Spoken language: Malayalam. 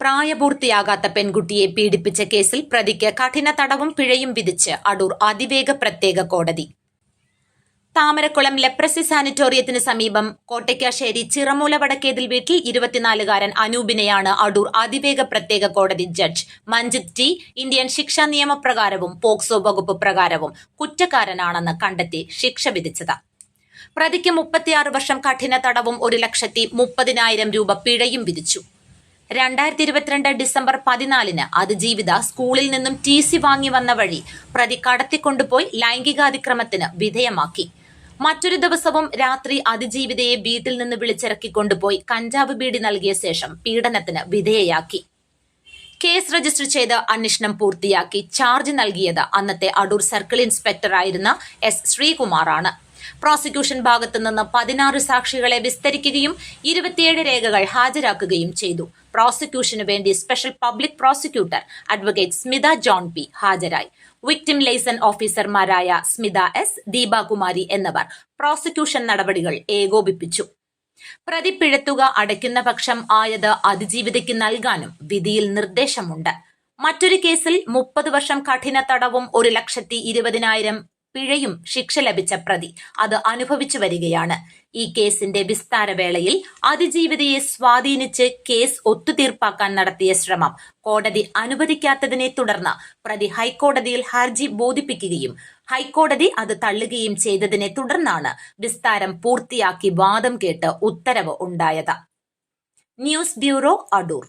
പ്രായപൂർത്തിയാകാത്ത പെൺകുട്ടിയെ പീഡിപ്പിച്ച കേസിൽ പ്രതിക്ക് കഠിന തടവും പിഴയും വിധിച്ച് അടൂർ അതിവേഗ പ്രത്യേക കോടതി. താമരക്കുളം ലെപ്രസി സാനിറ്റോറിയത്തിന് സമീപം കോട്ടയ്ക്കാശ്ശേരി ചിറമൂല വടക്കേതിൽ വീട്ടിൽ ഇരുപത്തിനാലുകാരൻ അനൂപിനെയാണ് അടൂർ അതിവേഗ പ്രത്യേക കോടതി ജഡ്ജ് മഞ്ജിത് ടി ഇന്ത്യൻ ശിക്ഷാ നിയമപ്രകാരവും പോക്സോ വകുപ്പ് പ്രകാരവും കുറ്റക്കാരനാണെന്ന് കണ്ടെത്തി ശിക്ഷ വിധിച്ചത്. പ്രതിക്ക് മുപ്പത്തിയാറ് വർഷം കഠിന തടവും ഒരു ലക്ഷത്തി മുപ്പതിനായിരം രൂപ പിഴയും വിധിച്ചു. രണ്ടായിരത്തി ഇരുപത്തിരണ്ട് ഡിസംബർ പതിനാലിന് അതിജീവിത സ്കൂളിൽ നിന്നും ടി സി വാങ്ങി വന്ന വഴി പ്രതി കടത്തിക്കൊണ്ടുപോയി ലൈംഗികാതിക്രമത്തിന് വിധേയമാക്കി. മറ്റൊരു ദിവസവും രാത്രി അതിജീവിതയെ വീട്ടിൽ നിന്ന് വിളിച്ചിറക്കി കൊണ്ടുപോയി കഞ്ചാവ് ബീഡി നൽകിയ ശേഷം പീഡനത്തിന് വിധേയയാക്കി. കേസ് രജിസ്റ്റർ ചെയ്ത് അന്വേഷണം പൂർത്തിയാക്കി ചാർജ് നൽകിയത് അന്നത്തെ അടൂർ സർക്കിൾ ഇൻസ്പെക്ടറായിരുന്ന എസ് ശ്രീകുമാറാണ്. പ്രോസിക്യൂഷൻ ഭാഗത്തുനിന്ന് പതിനാറ് സാക്ഷികളെ വിസ്തരിക്കുകയും ഇരുപത്തിയേഴ് രേഖകൾ ഹാജരാക്കുകയും ചെയ്തു. പ്രോസിക്യൂഷനു വേണ്ടി special public prosecutor advocate Smitha John P ഹാജരായി. വിക്ടിം ലൈസൺ ഓഫീസർമാരായ സ്മിത എസ് ദീപാകുമാരി എന്നിവർ പ്രോസിക്യൂഷൻ നടപടികൾ ഏകോപിപ്പിച്ചു. പ്രതി പിഴത്തുക അടയ്ക്കുന്ന പക്ഷം ആയത് അതിജീവിതയ്ക്ക് നൽകാനും വിധിയിൽ നിർദ്ദേശമുണ്ട്. മറ്റൊരു കേസിൽ മുപ്പത് വർഷം കഠിന തടവും ഒരു ലക്ഷത്തി ഇരുപതിനായിരം പിഴയും ശിക്ഷ ലഭിച്ച പ്രതി അത് അനുഭവിച്ചു വരികയാണ്. ഈ കേസിന്റെ വിസ്താരവേളയിൽ അതിജീവിതയെ സ്വാധീനിച്ച് കേസ് ഒത്തുതീർപ്പാക്കാൻ നടത്തിയ ശ്രമം കോടതി അനുവദിക്കാത്തതിനെ തുടർന്ന് പ്രതി ഹൈക്കോടതിയിൽ ഹർജി ബോധിപ്പിക്കുകയും ഹൈക്കോടതി അത് തള്ളുകയും ചെയ്തതിനെ തുടർന്നാണ് വിസ്താരം പൂർത്തിയാക്കി വാദം കേട്ട് ഉത്തരവ് ഉണ്ടായത്. News bureau Adoor.